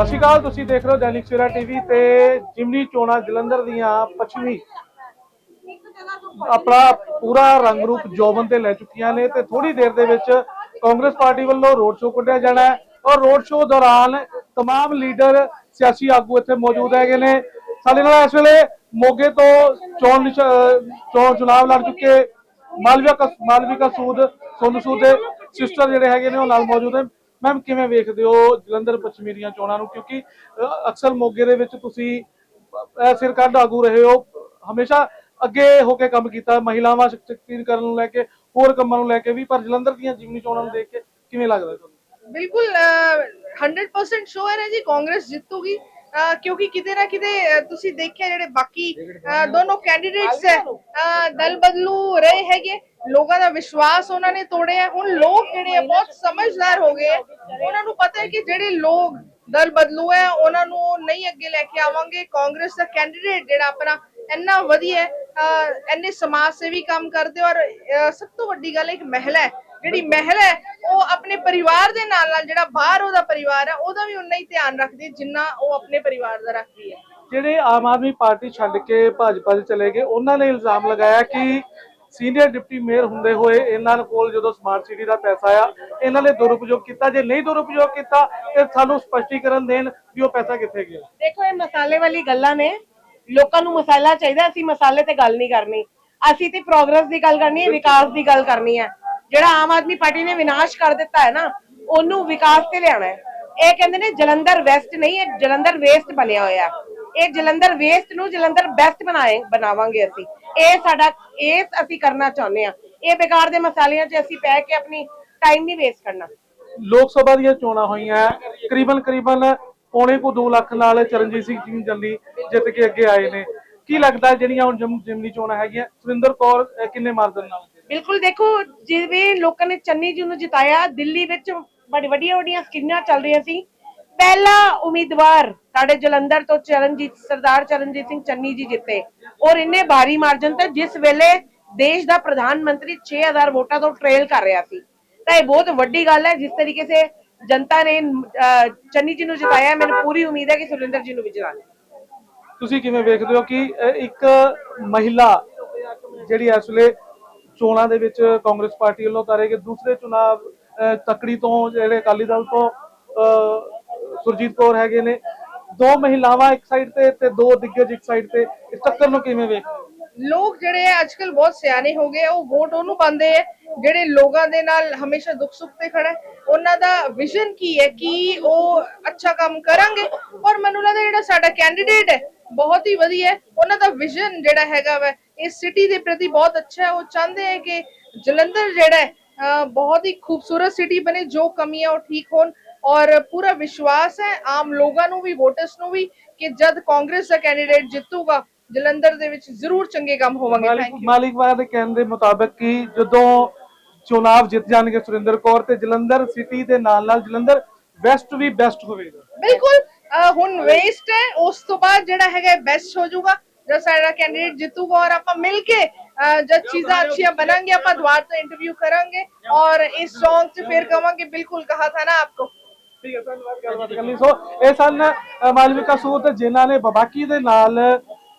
ਅਕਾਲ ਤੁਸੀਂ ਦੇਖ ਰਹੇ ਹੋ ਦੈਨਿਕ ਸਵੇਰਾ ਟੀਵੀ ਤੇ ਜਿਮਨੀ ਚੋਣਾਂ ਜਲੰਧਰ ਦੀਆਂ ਪੱਛਮੀ ਆਪਣਾ ਪੂਰਾ ਰੰਗ ਰੂਪ ਜੋਬਨ ਤੇ ਲੈ ਚੁੱਕੀਆਂ ਨੇ ਤੇ ਥੋੜੀ ਦੇਰ ਦੇ ਵਿੱਚ ਕਾਂਗਰਸ ਪਾਰਟੀ ਵੱਲੋਂ ਰੋਡ ਸ਼ੋਅ ਕੱਢਿਆ ਜਾਣਾ ਹੈ ਔਰ ਰੋਡ ਸ਼ੋਅ ਦੌਰਾਨ तमाम ਲੀਡਰ ਸਿਆਸੀ ਆਗੂ ਇੱਥੇ ਮੌਜੂਦ ਹੈਗੇ ਨੇ ਸਾਡੇ ਨਾਲ ਇਸ ਵੇਲੇ ਮੋਗੇ ਤੋਂ ਚੋਣ ਨਿਸ਼- ਅਹ ਚੋਣ ਚੁਣਾਵ ਲੜ ਚੁੱਕੇ ਮਾਲਵਿਆ ਕਸ ਮਾਲਵਿਕਾ ਸੂਦ ਸੋਨੂ ਸੂਦ ਦੇ ਸਿਸਟਰ ਜਿਹੜੇ ਹੈਗੇ ਨੇ ਉਹ ਨਾਲ ਮੌਜੂਦ ਨੇ ਮੈਮ ਕਿਵੇਂ ਵੇਖਦੇ ਹੋ ਜਲੰਧਰ ਪੱਛਮੀ ਚੋਣਾਂ ਨੂੰ? ਕਿਉਂਕਿ ਅਕਸਰ ਮੋਗੇ ਦੇ ਵਿੱਚ ਤੁਸੀਂ ਅਹ, ਸਿਰ ਕੱਢ ਆਗੂ ਰਹੇ ਹੋ। ਹਮੇਸ਼ਾ ਅੱਗੇ ਹੋ ਕੇ ਕੰਮ ਕੀਤਾ ਮਹਿਲਾਵਾਂ ਸ਼ਕਤੀਕਰਨ ਨੂੰ ਲੈ ਕੇ ਹੋਰ ਕੰਮਾਂ ਨੂੰ ਲੈ ਕੇ ਵੀ ਪਰ ਜਲੰਧਰ ਦੀਆਂ ਜਿਮਨੀ ਚੋਣਾਂ ਨੂੰ ਦੇਖ ਕੇ ਕਿਵੇਂ ਲੱਗਦਾ ਤੁਹਾਨੂੰ? ਬਿਲਕੁਲ 100% ਸ਼ੋਰ ਹੈ ਜੀ ਕਾਂਗਰਸ ਜਿੱਤੂਗੀ। ਅਹ, ਕਿਉਂਕਿ ਕਿਤੇ ਨਾ ਕਿਤੇ ਅਹ, ਤੁਸੀਂ ਦੇਖਿਆ ਜਿਹੜੇ ਬਾਕੀ ਅਹ, ਦੋਨੋਂ ਕੈਂਡੀਡੇਟਸ ਹੈ ਦਲ ਬਦਲੂ ਰਹੇ ਹੈਗੇ। ਲੋਕਾਂ ਦਾ ਵਿਸ਼ਵਾਸ ਉਹਨਾਂ ਨੇ ਤੋੜਿਆ। ਹੁਣ ਲੋਕ ਜਿਹੜੇ ਆ ਬਹੁਤ ਸਮਝਦਾਰ ਹੋ ਗਏ ਆ। ਉਹਨਾਂ ਨੂੰ ਪਤਾ ਹੈ ਕਿ ਜਿਹੜੇ ਲੋਕ ਦਲ ਬਦਲੂ ਹੈ ਉਹਨਾਂ ਨੂੰ ਨਹੀਂ ਅੱਗੇ ਲੈ ਕੇ ਆਵਾਂਗੇ। ਕਾਂਗਰਸ ਦਾ ਕੈਂਡੀਡੇਟ ਜਿਹੜਾ ਆਪਣਾ ਇੰਨਾ ਵਧੀਆ ਹੈ, ਅਹ, ਇੰਨੇ ਸਮਾਜ ਸੇਵੀ ਕੰਮ ਕਰਦੇ ਔਰ ਅਹ, ਸਭ ਤੋਂ ਵੱਡੀ ਗੱਲ ਹੈ ਇੱਕ ਮਹਿਲਾ ਹੈ। ਜਿਹੜੀ ਮਹਿਲਾ ਹੈ ਉਹ ਆਪਣੇ ਪਰਿਵਾਰ ਦੇ ਨਾਲ ਨਾਲ ਜਿਹੜਾ ਬਾਹਰ ਉਹਦਾ ਪਰਿਵਾਰ ਹੈ ਉਹਦਾ ਵੀ ਉਨਾ ਹੀ ਧਿਆਨ ਰੱਖਦੀ ਹੈ ਜਿੰਨਾ ਉਹ ਆਪਣੇ ਪਰਿਵਾਰ ਦਾ ਰੱਖਦੀ ਹੈ। ਜਿਹੜੇ ਆਮ ਆਦਮੀ ਪਾਰਟੀ ਛੱਡ ਕੇ ਭਾਜਪਾ 'ਚ ਚਲੇ ਗਏ ਉਹਨਾਂ ਨੇ ਇਲਜ਼ਾਮ ਲਗਾਇਆ ਕਿ ਸੀਨੀਅਰ ਡਿਪਟੀ ਮੇਅਰ ਹੁੰਦੇ ਹੋਏ ਇਹਨਾਂ ਕੋਲ ਜਦੋਂ ਸਮਾਰਟ ਸਿਟੀ ਦਾ ਪੈਸਾ ਆ ਇਹਨਾਂ ਨੇ ਦੁਰਉਪਯੋਗ ਕੀਤਾ। ਜੇ ਨਹੀਂ ਦੁਰਉਪਯੋਗ ਕੀਤਾ ਤੇ ਸਾਨੂੰ ਸਪਸ਼ਟੀਕਰਨ ਦੇਣ ਵੀ ਉਹ ਪੈਸਾ ਕਿੱਥੇ ਗਿਆ। ਦੇਖੋ ਇਹ ਮਸਾਲੇ ਵਾਲੀ ਗੱਲਾਂ ਨੇ। ਲੋਕਾਂ ਨੂੰ ਮਸਾਲਾ ਚਾਹੀਦਾ ਅਸੀਂ ਮਸਾਲੇ ਤੇ ਗੱਲ ਨਹੀਂ ਕਰਨੀ। ਅਸੀਂ ਤੇ ਪ੍ਰੋਗਰੈਸ ਦੀ ਗੱਲ ਕਰਨੀ ਹੈ ਵਿਕਾਸ ਦੀ ਗੱਲ ਕਰਨੀ ਹੈ। ਜਿਹੜਾ ਆਮ ਆਦਮੀ ਪਾਰਟੀ ਨੇ ਵਿਨਾਸ਼ ਕਰ ਦਿੱਤਾ ਹੈ ਨਾ, ਉਹਨੂੰ ਵਿਕਾਸ ਤੇ ਲਿਆਉਣਾ ਹੈ। ਇਹ ਕਹਿੰਦੇ ਨੇ ਜਲੰਧਰ ਵੈਸਟ ਨਹੀਂ, ਇਹ ਜਲੰਧਰ ਵੇਸਟ ਬਣਿਆ ਹੋਇਆ ਇਹ ਜਲੰਧਰ ਵੇਸਟ ਨੂੰ ਜਲੰਧਰ ਬੈਸਟ ਬਣਾਏ, ਬਣਾਵਾਂਗੇ ਅਸੀਂ। ਇਹ ਸਾਡਾ, ਇਹ ਅਸੀਂ ਕਰਨਾ ਚਾਹੁੰਦੇ ਆ ਇਹ ਬੇਕਾਰ ਦੇ ਮਸਾਲਿਆਂ 'ਚ ਅਸੀਂ ਪੈ ਕੇ ਆਪਣੀ ਟਾਈਮ ਨਹੀਂ ਵੇਸਟ ਕਰਨਾ। ਲੋਕ ਸਭਾ ਦੀਆਂ ਚੋਣਾਂ ਹੋਈਆਂ ਕਰੀਬਨ ਕਰੀਬਨ ਪੌਣੇ ਕੋ 2 ਲੱਖ ਨਾਲ ਚਰਨਜੀਤ ਸਿੰਘ ਸਿੰਘ ਜੱਲੀ ਜਿੱਤ ਕੇ ਅੱਗੇ ਆਏ ਨੇ। ਕੀ ਲੱਗਦਾ ਜਿਹੜੀਆਂ ਹੁਣ ਜਮ- ਜਿਮਨੀ ਚੋਣਾਂ ਹੈਗੀਆਂ? ਸੁਰਿੰਦਰ ਕੌਰ ਕਿੰਨੇ ਮਾਰਜਨ ਨਾਲ ਬਿਲਕੁਲ ਦੇਖੋ ਜਿਵੇਂ ਲੋਕਾਂ ਨੇ ਚੰਨੀ ਜੀ ਨੂੰ ਜਿਤਾਇਆ ਦਿੱਲੀ ਵਿੱਚ ਬੜੀ ਵੱਡੀਆਂ ਵੱਡੀਆਂ ਸਕੀਮਾਂ ਚੱਲ ਰਹੀਆਂ ਸੀ। ਪਹਿਲਾ ਉਮੀਦਵਾਰ ਸਾਡੇ ਜਲੰਧਰ ਤੋਂ ਚਰਨਜੀਤ ਸਰਦਾਰ ਚਰਨਜੀਤ ਸਿੰਘ ਚੰਨੀ ਜੀ ਜਿੱਤੇ। ਔਰ ਇੰਨੇ ਭਾਰੀ ਮਾਰਜਨ ਤੇ ਜਿਸ ਵੇਲੇ ਦੇਸ਼ ਦਾ ਪ੍ਰਧਾਨ ਮੰਤਰੀ 6000 ਵੋਟਾਂ ਤੋਂ ਟ੍ਰੇਲ ਕਰ ਰਿਹਾ ਸੀ। ਤਾਂ ਇਹ ਬਹੁਤ ਵੱਡੀ ਗੱਲ ਹੈ ਜਿਸ ਤਰੀਕੇ ਸੇ ਜਨਤਾ ਨੇ ਅਹ, ਚੰਨੀ ਜੀ ਨੂੰ ਜਿਤਾਇਆ ਮੈਨੂੰ ਪੂਰੀ ਉਮੀਦ ਹੈ ਕਿ ਸੁਰਿੰਦਰ ਜੀ ਨੂੰ ਵੀ ਜਿਤਾਣਾ ਤੁਸੀਂ ਕਿਵੇਂ ਵੇਖਦੇ ਹੋ ਕਿ ਇੱਕ ਮਹਿਲਾ ਜਿਹੜੀ ਇਸ ਵੇਲੇ ਚੋਣਾਂ ਦੇ ਵਿੱਚ ਕਾਂਗਰਸ ਪਾਰਟੀ ਵੱਲੋਂ ਉਤਾਰੇ ਦੂਸਰੇ ਚੁਣਾਵ ਅਹ, ਤੋਂ ਜਿਹੜੇ ਅਕਾਲੀ ਦਲ ਤੋਂ ਸੁਰਜੀਤ ਕੌਰ ਹੈਗੇ ਨੇ। ਦੋ ਮਹਿਲਾਵਾਂ ਇੱਕ ਸਾਈਡ ਤੇ ਤੇ ਦੋ ਦਿੱਗਜ ਇੱਕ ਸਾਈਡ ਤੇ। ਇਸ ਟੱਕਰ ਨੂੰ ਕਿਵੇਂ ਵੇਖਦੇ ਲੋਕ ਜਿਹੜੇ ਆ ਅੱਜਕੱਲ ਬਹੁਤ ਸਿਆਣੇ ਹੋ ਗਏ ਉਹ ਵੋਟ ਉਹਨੂੰ ਪਾਉਂਦੇ ਆ ਜਿਹੜੇ ਲੋਕਾਂ ਦੇ ਨਾਲ ਹਮੇਸ਼ਾ ਦੁੱਖ ਸੁੱਖ ਤੇ ਖੜਾ ਉਹਨਾਂ ਦਾ ਵਿਜ਼ਨ ਕੀ ਹੈ ਕਿ ਉਹ ਅੱਛਾ ਕੰਮ ਕਰਾਂਗੇ? ਔਰ ਮੈਨੂੰ ਲੱਗਦਾ ਜਿਹੜਾ ਸਾਡਾ ਕੈਂਡੀਡੇਟ ਹੈ ਬਹੁਤ ਹੀ ਵਧੀਆ ਉਹਨਾਂ ਦਾ ਵਿਜ਼ਨ ਜਿਹੜਾ ਹੈਗਾ ਵਾ ਇਸ ਸਿਟੀ ਦੇ ਪ੍ਰਤੀ ਬਹੁਤ ਅੱਛਾ ਹੈ। ਉਹ ਚਾਹੁੰਦੇ ਹੈ ਕਿ ਜਲੰਧਰ ਜਿਹੜਾ ਹੈ ਬਹੁਤ ਹੀ ਖੂਬਸੂਰਤ ਸਿਟੀ ਬਣੇ ਜੋ ਕਮੀਆਂ ਉਹ ਠੀਕ ਹੋਣ ਔਰ ਪੂਰਾ ਵਿਸ਼ਵਾਸ ਹੈ ਆਮ ਲੋਕਾਂ ਨੂੰ ਵੀ ਵੋਟਰਸ ਨੂੰ ਵੀ ਕਿ ਜਦ ਕਾਂਗਰਸ ਦਾ ਕੈਂਡੀਡੇਟ ਜਿੱਤੂਗਾ ਜਲੰਧਰ ਦੇ ਵਿੱਚ ਜ਼ਰੂਰ ਚੰਗੇ ਕੰਮ ਹੋਵਾਂਗੇ ਮਾਲਿਕ ਥੈਂਕ ਯੂ ਮਾਲਿਕਵਾਲ ਦੇ ਕਹਿਣ ਦੇ ਮੁਤਾਬਕ ਕਿ ਜਦੋਂ ਚੁਣਾਵ ਜਿੱਤ ਜਾਣਗੇ ਸੁਰਿੰਦਰ ਕੌਰ ਤੇ ਜਲੰਧਰ ਸਿਟੀ ਦੇ ਨਾਲ ਨਾਲ ਜਲੰਧਰ ਵੈਸਟ ਵੀ ਬੈਸਟ ਹੋਵੇਗਾ। ਬਿਲਕੁਲ ਹੁਣ ਵੇਸਟ ਹੈ ਉਸ ਤੋਂ ਬਾਅਦ ਜਿਹੜਾ ਹੈਗਾ ਬੈਸਟ ਹੋ ਜਾਊਗਾ। ਜਦ ਸਾਡਾ ਕੈਂਡੀਡੇਟ ਜਿੱਤੂਗਾ ਔਰ ਆਪਾਂ ਮਿਲ ਕੇ ਜਦ ਚੀਜ਼ਾਂ ਅੱਛੀਆਂ ਬਣਾਂਗੇ, ਆਪਾਂ ਦੁਆਰ ਤੋਂ ਇੰਟਰਵਿਊ ਕਰਾਂਗੇ ਔਰ ਇਸ ਸੌਂਗ 'ਚ ਫਿਰ ਕਹਾਂਗੇ ਬਿਲਕੁਲ ਕਹਾ ਥਾ ਨਾ ਆਪਕੋ। ਠੀਕ ਹੈ, ਧੰਨਵਾਦ ਗੱਲਬਾਤ ਸੋ ਇਹ ਸਨ ਮਾਲਵਿਕਾ ਸੂਤ ਜਿਨ੍ਹਾਂ ਨੇ ਬਬਾਕੀ ਦੇ ਨਾਲ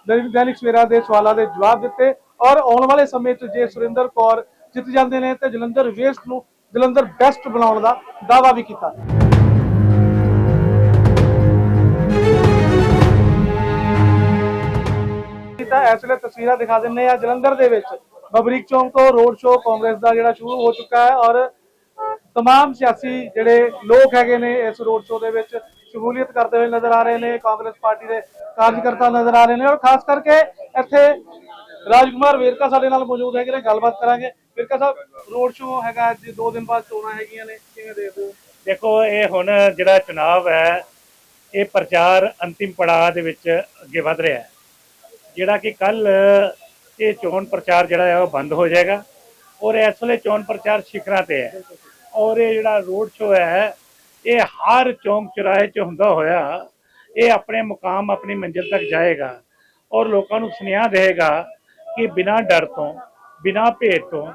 ਦੈਨਿਕ ਸਵੇਰਾ ਦੇ ਸਵਾਲਾਂ ਦੇ ਜਵਾਬ ਦਿੱਤੇ ਔਰ ਆਉਣ ਵਾਲੇ ਸਮੇਂ 'ਚ ਜੇ ਸੁਰਿੰਦਰ ਕੌਰ ਜਿੱਤ ਜਾਂਦੇ ਨੇ ਤੇ ਜਲੰਧਰ ਵੇਸਟ ਨੂੰ ਜਲੰਧਰ ਬੈਸਟ ਬਣਾਉਣ ਦਾ ਦਾਵਾ ਵੀ ਕੀਤਾ। ਤਾਂ ਇਸ ਵੇਲੇ ਤਸਵੀਰਾਂ ਦਿਖਾ ਦਿੰਨੇ ਆ ਜਲੰਧਰ ਦੇ ਵਿੱਚ ਬਬਰੀਕ ਚੌਂਕ ਤੋਂ ਰੋਡ ਸ਼ੋਅ ਕਾਂਗਰਸ ਦਾ ਜਿਹੜਾ ਸ਼ੁਰੂ ਹੋ ਚੁੱਕਾ ਹੈ ਔਰ तमाम ਸਿਆਸੀ ਜਿਹੜੇ ਲੋਕ ਹੈਗੇ ਨੇ ਇਸ ਰੋਡ ਸ਼ੋਅ ਦੇ ਵਿੱਚ ਸ਼ਮੂਲੀਅਤ ਕਰਦੇ ਹੋਏ ਨਜ਼ਰ ਆ ਰਹੇ ਨੇ ਕਾਂਗਰਸ ਪਾਰਟੀ ਦੇ ਕਾਰਜਕਰਤਾ ਨਜ਼ਰ ਆ ਰਹੇ ਨੇ ਔਰ ਖਾਸ ਕਰਕੇ ਇੱਥੇ ਰਾਜਕੁਮਾਰ ਵੇਰਕਾ ਸਾਡੇ ਨਾਲ ਮੌਜੂਦ ਹੈਗੇ ਨੇ ਗੱਲਬਾਤ ਕਰਾਂਗੇ ਵੇਰਕਾ ਸਾਹਿਬ ਰੋਡ ਸ਼ੋਅ ਹੈਗਾ ਅੱਜ ਦੋ ਦਿਨ ਬਾਅਦ ਚੋਣਾਂ ਹੈਗੀਆਂ ਨੇ ਕਿਵੇਂ ਦੇਖਦੇ ਹੋ ਦੇਖੋ ਇਹ ਹੁਣ ਜਿਹੜਾ ਚੁਣਾਵ ਹੈ ਇਹ ਪ੍ਰਚਾਰ ਅੰਤਿਮ ਪੜਾਅ ਦੇ ਵਿੱਚ ਅੱਗੇ ਵਧ ਰਿਹਾ ਹੈ ਜਿਹੜਾ ਕਿ ਕੱਲ, ਇਹ ਚੋਣ ਪ੍ਰਚਾਰ ਜਿਹੜਾ ਹੈ ਉਹ ਬੰਦ ਹੋ ਜਾਏਗਾ। ਔਰ ਇਸ ਵੇਲੇ ਚੋਣ ਪ੍ਰਚਾਰ ਸ਼ਿਖਰਾਂ ਤੇ ਹੈ। ਔਰ ਇਹ ਜਿਹੜਾ ਰੋਡ ਸ਼ੋਅ ਹੈ, ਇਹ ਹਰ ਚੌਂਕ ਚੁਰਾਹੇ 'ਚ ਹੁੰਦਾ ਹੋਇਆ, ਇਹ ਆਪਣੇ ਮੁਕਾਮ, ਆਪਣੀ ਮੰਜ਼ਿਲ ਤੱਕ ਜਾਏਗਾ। ਔਰ ਲੋਕਾਂ ਨੂੰ ਸੁਨੇਹਾ ਦੇਗਾ ਕਿ ਬਿਨਾਂ ਡਰ ਤੋਂ, ਬਿਨਾਂ ਭੇਦ ਤੋਂ,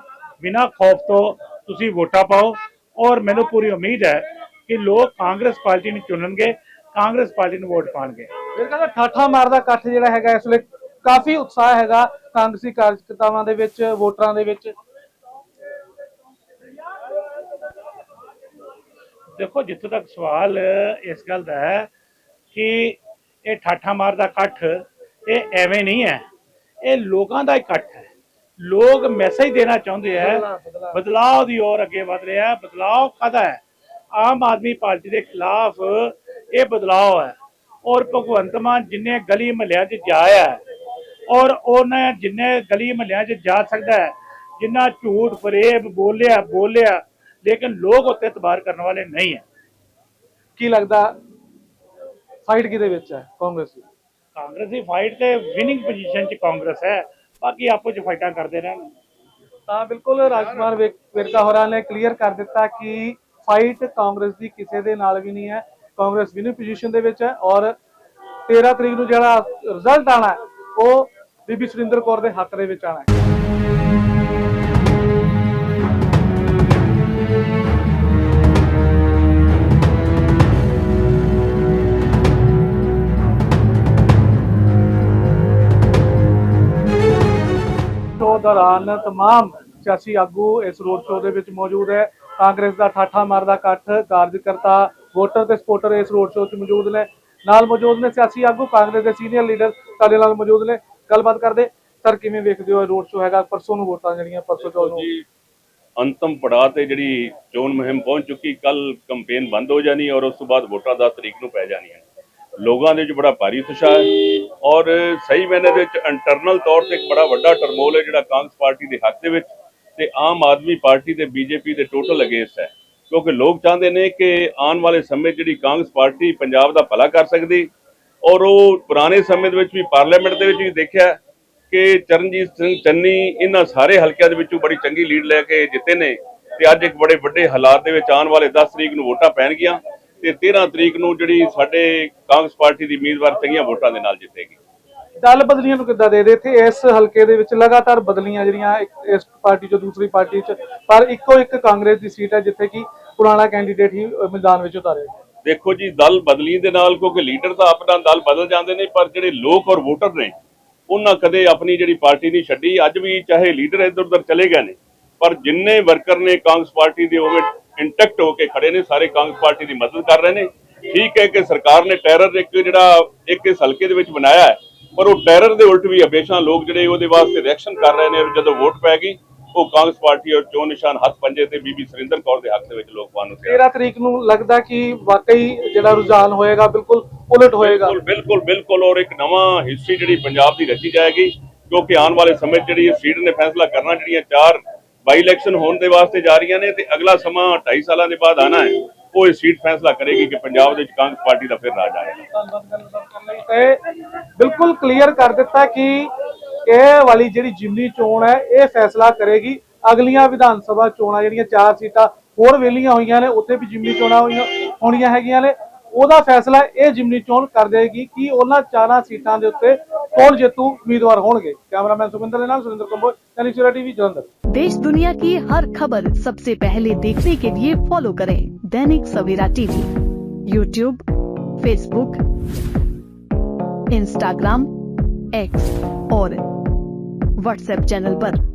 ਬਿਨਾਂ ਖੌਫ ਤੋਂ ਤੁਸੀਂ ਵੋਟਾਂ ਪਾਓ। ਔਰ ਮੈਨੂੰ ਪੂਰੀ ਉਮੀਦ ਹੈ ਕਿ ਲੋਕ ਕਾਂਗਰਸ ਪਾਰਟੀ ਨੂੰ ਚੁਣਨਗੇ, ਕਾਂਗਰਸ ਪਾਰਟੀ ਨੂੰ ਵੋਟ ਪਾਣਗੇ। ਫਿਰ ਕਹਿੰਦਾ ਠਾਠਾ ਮਾਰਦਾ ਇਕੱਠ ਜਿਹੜਾ ਹੈਗਾ ਇਸ ਵੇਲੇ ਕਾਫੀ ਉਤਸ਼ਾਹ ਹੈਗਾ ਕਾਂਗਰਸੀ ਕਾਰਜਕਰਤਾਵਾਂ ਦੇ ਵਿੱਚ ਵੋਟਰਾਂ ਦੇ ਵਿੱਚ। ਦੇਖੋ ਜਿੱਥੋਂ ਤੱਕ ਸਵਾਲ ਇਸ ਗੱਲ ਦਾ ਹੈ ਕਿ ਇਹ ਠਾਠਾ ਮਾਰਦਾ ਇਕੱਠ ਇਹ ਐਵੇਂ ਨਹੀਂ ਹੈ। ਇਹ ਲੋਕਾਂ ਦਾ ਇਕੱਠ ਹੈ। ਲੋਕ ਮੈਸੇਜ ਦੇਣਾ ਚਾਹੁੰਦੇ ਹੈ ਬਦਲਾਅ ਦੀ ओर ਅੱਗੇ ਵਧ ਰਿਹਾ ਹੈ। ਬਦਲਾਅ ਕਦਾ ਹੈ? ਆਮ ਆਦਮੀ ਪਾਰਟੀ ਦੇ ਖਿਲਾਫ ਇਹ ਬਦਲਾਅ ਹੈ। ਔਰ ਭਗਵੰਤ ਮਾਨ ਜਿੰਨੇ ਗਲੀ ਮਹੱਲਿਆਂ 'ਚ ਜਾਇਆ ਹੈ ਔਰ ਉਹਨੇ ਜਿੰਨੇ ਗਲੀ ਮਹੱਲਿਆਂ 'ਚ ਜਾ ਸਕਦਾ ਹੈ ਜਿੰਨਾ ਝੂਠ ਫਰੇਬ ਬੋਲਿਆ ਬੋਲਿਆ ਲੇਕਿਨ ਲੋਕ ਉੱਤੇ ਤਬਾਰ ਕਰਨ ਵਾਲੇ ਨਹੀਂ ਹੈ। ਕੀ ਲੱਗਦਾ ਫਾਈਟ ਕਿਹਦੇ ਵਿੱਚ ਹੈ? ਕਾਂਗਰਸ ਦੀ। ਕਾਂਗਰਸ ਦੀ ਫਾਈਟ ਤੇ ਵਿਨਿੰਗ ਪੋਜੀਸ਼ਨ 'ਚ ਕਾਂਗਰਸ ਹੈ। ਬਾਕੀ ਆਪੋ 'ਚ ਫਾਈਟਾਂ ਕਰਦੇ ਰਹਿਣ। ਤਾਂ ਬਿਲਕੁਲ ਰਾਜਕੁਮਾਰ ਵੇਰਕਾ ਹੋਰਾਂ ਨੇ ਕਲੀਅਰ ਕਰ ਦਿੱਤਾ ਕਿ ਫਾਈਟ ਕਾਂਗਰਸ ਦੀ ਕਿਸੇ ਦੇ ਨਾਲ ਵੀ ਨਹੀਂ ਹੈ। ਕਾਂਗਰਸ ਵਿਨਿੰਗ ਪੋਜੀਸ਼ਨ ਦੇ ਵਿੱਚ ਹੈ ਔਰ 13 ਤਰੀਕ ਨੂੰ ਜਿਹੜਾ ਰਿਜ਼ਲਟ ਆਣਾ ਉਹ ਬੀਬੀ ਸੁਰਿੰਦਰ ਕੌਰ ਦੇ ਹੱਕ ਦੇ ਵਿੱਚ ਆਣਾ ਹੈ ਸ਼ੋਅ ਦੌਰਾਨ तमाम ਸਿਆਸੀ ਆਗੂ ਇਸ ਰੋਡ ਸ਼ੋਅ ਦੇ ਵਿੱਚ ਮੌਜੂਦ ਹੈ ਕਾਂਗਰਸ ਦਾ ਠਾਠਾ ਮਾਰਦਾ ਇਕੱਠ ਕਾਰਜਕਰਤਾ ਵੋਟਰ ਤੇ ਸਪੋਰਟਰ ਇਸ ਰੋਡ ਸ਼ੋਅ 'ਚ ਮੌਜੂਦ ਨੇ ਨਾਲ ਮੌਜੂਦ ਨੇ ਸਿਆਸੀ ਆਗੂ ਕਾਂਗਰਸ ਦੇ ਸੀਨੀਅਰ ਲੀਡਰ ਸਾਡੇ ਨਾਲ ਮੌਜੂਦ ਨੇ ਗੱਲਬਾਤ ਕਰਦੇ। ਸਰ ਕਿਵੇਂ ਵੇਖਦੇ ਹੋ? ਰੋਡ ਸ਼ੋਅ ਹੈਗਾ, ਪਰਸੋਂ ਨੂੰ ਵੋਟਾਂ ਜਿਹੜੀਆਂ, ਪਰਸੋਂ ਚੌਥ ਨੂੰ। ਜੀ, ਅੰਤਮ ਪੜਾਅ ਤੇ ਜਿਹੜੀ ਚੋਣ ਮੁਹਿੰਮ ਪਹੁੰਚ ਚੁੱਕੀ ਕੱਲ ਕੰਪੇਨ ਬੰਦ ਹੋ ਜਾਣੀ ਔਰ ਉਸ ਤੋਂ ਬਾਅਦ ਵੋਟਾਂ 10 ਤਰੀਕ ਨੂੰ ਪੈ ਜਾਣੀਆਂ। ਲੋਕਾਂ ਦੇ ਵਿੱਚ ਬੜਾ ਭਾਰੀ ਉਤਸ਼ਾਹ ਹੈ ਔਰ ਸਹੀ ਮੈਨੇ ਦੇ ਵਿੱਚ ਇੰਟਰਨਲ ਤੌਰ ਤੇ ਇੱਕ ਬੜਾ ਵੱਡਾ ਟਰਮੋਲ ਹੈ ਜਿਹੜਾ ਕਾਂਗਰਸ ਪਾਰਟੀ ਦੇ ਹੱਕ ਦੇ ਵਿੱਚ ਤੇ ਆਮ ਆਦਮੀ ਪਾਰਟੀ ਤੇ ਬੀਜੇਪੀ ਦੇ ਟੋਟਲ ਅਗੇਂਸਟ ਹੈ। ਕਿਉਂਕਿ ਲੋਕ ਚਾਹੁੰਦੇ ਨੇ ਕਿ ਆਉਣ ਵਾਲੇ ਸਮੇਂ ਜਿਹੜੀ ਕਾਂਗਰਸ ਪਾਰਟੀ ਪੰਜਾਬ ਦਾ ਭਲਾ ਕਰ ਸਕਦੀ ਔਰ ਉਹ ਪੁਰਾਣੇ ਸਮੇਂ ਦੇ ਵਿੱਚ ਵੀ ਪਾਰਲੀਮੈਂਟ ਦੇ ਵਿੱਚ ਵੀ ਦੇਖਿਆ ਕਿ ਚਰਨਜੀਤ ਸਿੰਘ ਚੰਨੀ ਇਹਨਾਂ ਸਾਰੇ ਹਲਕਿਆਂ ਦੇ ਵਿੱਚੋਂ ਬੜੀ ਚੰਗੀ ਲੀਡ ਲੈ ਕੇ ਜਿੱਤੇ ਨੇ ਤੇ ਅੱਜ ਇੱਕ ਬੜੇ ਵੱਡੇ ਹਾਲਾਤ ਦੇ ਵਿੱਚ ਆਉਣ ਵਾਲੇ 10 ਤਰੀਕ ਨੂੰ ਵੋਟਾਂ ਪੈਣਗੀਆਂ ਤੇ 13 ਤਰੀਕ ਨੂੰ ਜਿਹੜੀ ਸਾਡੇ ਕਾਂਗਰਸ ਪਾਰਟੀ ਦੀ ਉਮੀਦਵਾਰ ਚੰਗੀਆਂ ਵੋਟਾਂ ਦੇ ਨਾਲ ਜਿੱਤੇਗੀ। ਦਲ ਬਦਲੀਆਂ ਨੂੰ ਕਿੱਦਾਂ ਦੇ ਦੇ ਇੱਥੇ ਇਸ ਹਲਕੇ ਦੇ ਵਿੱਚ ਲਗਾਤਾਰ ਬਦਲੀਆਂ ਜਿਹੜੀਆਂ ਇਸ ਪਾਰਟੀ ਚੋਂ ਦੂਸਰੀ ਪਾਰਟੀ 'ਚ, ਪਰ ਇੱਕੋ ਇੱਕ ਕਾਂਗਰਸ ਦੀ ਸੀਟ ਹੈ ਜਿੱਥੇ ਕਿ ਪੁਰਾਣਾ ਕੈਂਡੀਡੇਟ ਹੀ ਮੈਦਾਨ ਵਿੱਚ ਉਤਾਰਿਆ ਦੇਖੋ ਜੀ, ਦਲ ਬਦਲੀ ਦੇ ਨਾਲ, ਕਿਉਂਕਿ ਲੀਡਰ ਤਾਂ ਆਪਣਾ ਦਲ ਬਦਲ ਜਾਂਦੇ ਨੇ, ਪਰ ਜਿਹੜੇ ਲੋਕ ਔਰ ਵੋਟਰ ਨੇ, ਉਹਨਾਂ ਕਦੇ ਆਪਣੀ ਜਿਹੜੀ ਪਾਰਟੀ ਨਹੀਂ ਛੱਡੀ। ਅੱਜ ਵੀ ਚਾਹੇ ਲੀਡਰ ਇੱਧਰ ਉੱਧਰ ਚਲੇ ਗਏ ਨੇ, ਪਰ ਜਿੰਨੇ ਵਰਕਰ ਨੇ ਕਾਂਗਰਸ ਪਾਰਟੀ ਦੇ, ਉਹ ਇੰਟੈਕਟ ਹੋ ਕੇ ਖੜੇ ਨੇ, ਸਾਰੇ ਕਾਂਗਰਸ ਪਾਰਟੀ ਦੀ ਮਦਦ ਕਰ ਰਹੇ ਨੇ। ਠੀਕ ਹੈ ਕਿ ਸਰਕਾਰ ਨੇ ਟੈਰਰ ਇੱਕ ਜਿਹੜਾ, ਇੱਕ ਇਸ ਹਲਕੇ ਦੇ ਵਿੱਚ ਬਣਾਇਆ ਹੈ, ਪਰ ਉਹ ਟੈਰਰ ਦੇ ਉਲਟ ਵੀ ਹਮੇਸ਼ਾ ਲੋਕ ਜਿਹੜੇ ਉਹਦੇ ਵਾਸਤੇ ਰਿਐਕਸ਼ਨ ਕਰ ਰਹੇ ਨੇ, ਜਦੋਂ ਵੋਟ ਪੈ ਗਈ ਉਹ ਕਾਂਗਰਸ ਪਾਰਟੀ ਔਰ ਚੋਣ ਨਿਸ਼ਾਨ ਹੱਥ ਪੰਜੇ ਤੇ ਬੀਬੀ ਸੁਰਿੰਦਰ ਕੌਰ ਦੇ ਹੱਕ ਦੇ ਵਿੱਚ ਲੋਕ ਨੂੰ ਤਿਆਰ 13 ਤਰੀਕ ਨੂੰ ਲੱਗਦਾ ਕਿ ਵਾਕਈ ਜਿਹੜਾ ਰੁਝਾਨ ਹੋਏਗਾ ਬਿਲਕੁਲ ਉਲਟ ਹੋਏਗਾ। ਬਿਲਕੁਲ ਬਿਲਕੁਲ ਔਰ ਇੱਕ ਨਵਾਂ ਹਿਸਟਰੀ ਜਿਹੜੀ ਪੰਜਾਬ ਦੀ ਰਚੀ ਜਾਏਗੀ ਕਿਉਂਕਿ ਆਉਣ ਵਾਲੇ ਸਮੇਂ ਜਿਹੜੀ ਸੀਟ ਨੇ ਫੈਸਲਾ ਕਰਨਾ ਜਿਹੜੀਆਂ ਚਾਰ ਬਾਈ ਇਲੈਕਸ਼ਨ ਹੋਣ ਦੇ ਵਾਸਤੇ ਜਾ ਰਹੀਆਂ ਨੇ ਤੇ ਅਗਲਾ ਸਮਾਂ 2.5 ਸਾਲਾਂ ਦੇ ਬਾਅਦ ਆਣਾ ਹੈ ਉਹ ਇਹ ਸੀਟ ਫੈਸਲਾ ਕਰੇਗੀ ਕਿ ਪੰਜਾਬ ਦੇ ਵਿੱਚ ਕਾਂਗਰਸ ਪਾਰਟੀ ਦਾ ਫਿਰ ਰਾਜ ਆਏਗਾ। ਬਿਲਕੁਲ ਕਲੀਅਰ ਕਰ ਦਿੱਤਾ ਕਿ ਇਹ ਵਾਲੀ ਜਿਹੜੀ ਜਿਮਨੀ ਚੋਣ ਹੈ ਇਹ ਫੈਸਲਾ ਕਰੇਗੀ ਅਗਲੀਆਂ ਵਿਧਾਨ ਸਭਾ ਚੋਣਾਂ ਜਿਹੜੀਆਂ ਚਾਰ ਸੀਟਾਂ ਹੋਰ ਵੇਲੀਆਂ ਹੋਈਆਂ ਨੇ ਉੱਥੇ ਵੀ ਜਿਮਨੀ ਚੋਣਾਂ ਹੋਈਆਂ ਹੋਣੀਆਂ ਹੈਗੀਆਂ ਨੇ ਉਹਦਾ ਫੈਸਲਾ ਇਹ ਜਿਮਨੀ ਚੋਣ ਕਰ ਦੇਗੀ ਕਿ ਉਹਨਾਂ ਚਾਰਾਂ ਸੀਟਾਂ ਦੇ ਉੱਤੇ ਕੌਣ ਜੇਤੂ ਉਮੀਦਵਾਰ ਹੋਣਗੇ ਕੈਮਰਾਮੈਨ ਸੁਖਿੰਦਰ ਦੇ ਨਾਲ ਸੁਰਿੰਦਰ ਕੰਬੋਜ ਟੈਲੀਸੂਰਾ ਟੀਵੀ ਜਲੰਧਰ देश दुनिया की हर खबर सबसे पहले देखने के लिए फॉलो करें Dainik Savera TV YouTube Facebook Instagram X और व्हाट्सएप चैनल पर।